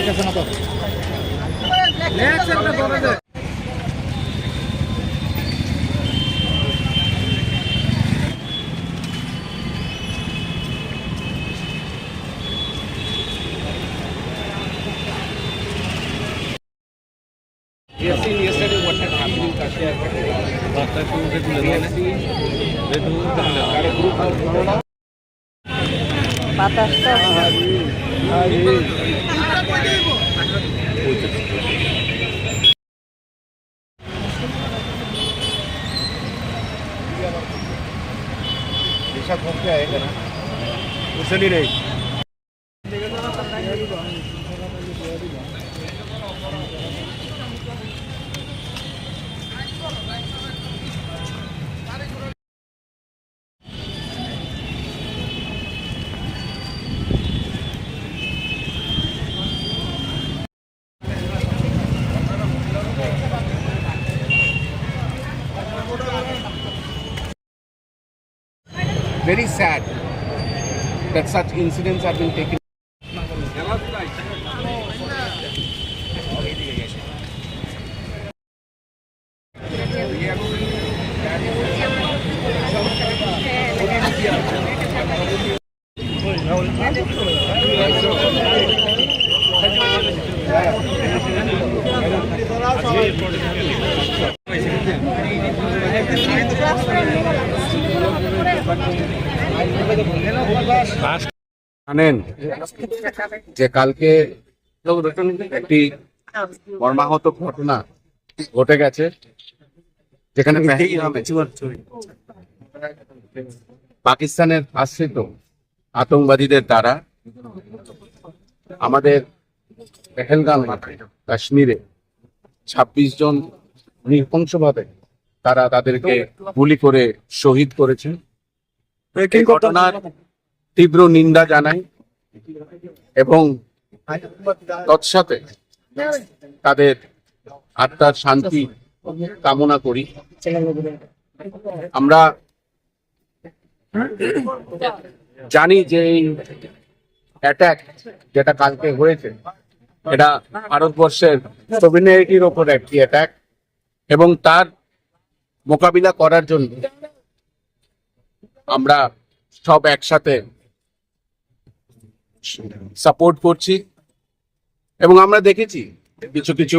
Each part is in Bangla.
We have seen yesterday what had happened in Kashmir. We have seen that a group of বাতাসটা दिशा घूम के आएगा ना उसे नहीं रही very sad that such incidents have been taken. জানেন যে কালকে একটি মর্মাহত ঘটনা ঘটে গেছে, যেখানে পাকিস্তানের আশ্রিত আতঙ্কবাদীদের দ্বারা আমাদের পেহেলগাম কাশ্মীরে ছাব্বিশ জন নৃশংসভাবে তারা তাদেরকে গুলি করে শহীদ করেছেন। এই ঘটনার তীব্র নিন্দা জানাই এবং তৎসাথে তাদের আত্মার শান্তি কামনা করি। আমরা জানি যে এই অ্যাটাক যেটা কালকে হয়েছে এটা ভারতবর্ষের সোভিনিয়রিটির ওপর একটি অ্যাটাক এবং তার মোকাবিলা করার জন্য আমরা সব একসাথে সাপোর্ট করছি এবং আমরা দেখেছি কিছু কিছু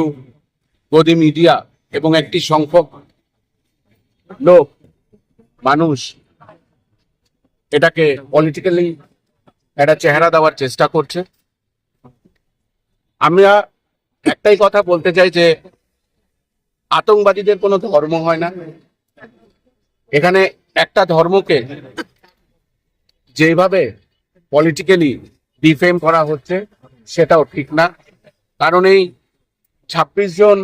গদি মিডিয়া এবং একটি সংখ্যক লোক, মানুষ এটাকে পলিটিক্যালি একটা চেহারা দেওয়ার চেষ্টা করছে। আমরা একটাই কথা বলতে চাই যে আতঙ্কবাদীদের কোনো ধর্ম হয় না। এখানে একটা ধর্মকে যেভাবে পলিটিক্যালি ডিফেম করা হচ্ছে, সেটাও ঠিক না। কারণ এই ছাব্বিশ জন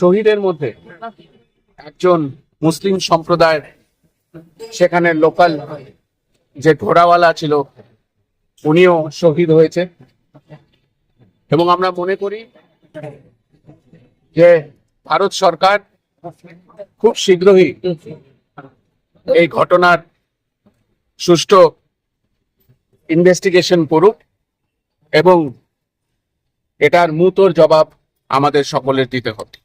শহীদের মধ্যে একজন মুসলিম সম্প্রদায়ের, সেখানে লোকাল যে ঘোড়াওয়ালা ছিল, উনিও শহীদ হয়েছে। এবং আমরা মনে করি যে ভারত সরকার খুব শীঘ্রই এই ঘটনার সুষ্ঠু ইনভেস্টিগেশন করুক এবং এটার মূতর জবাব আমাদের সকলের দিতে হবে।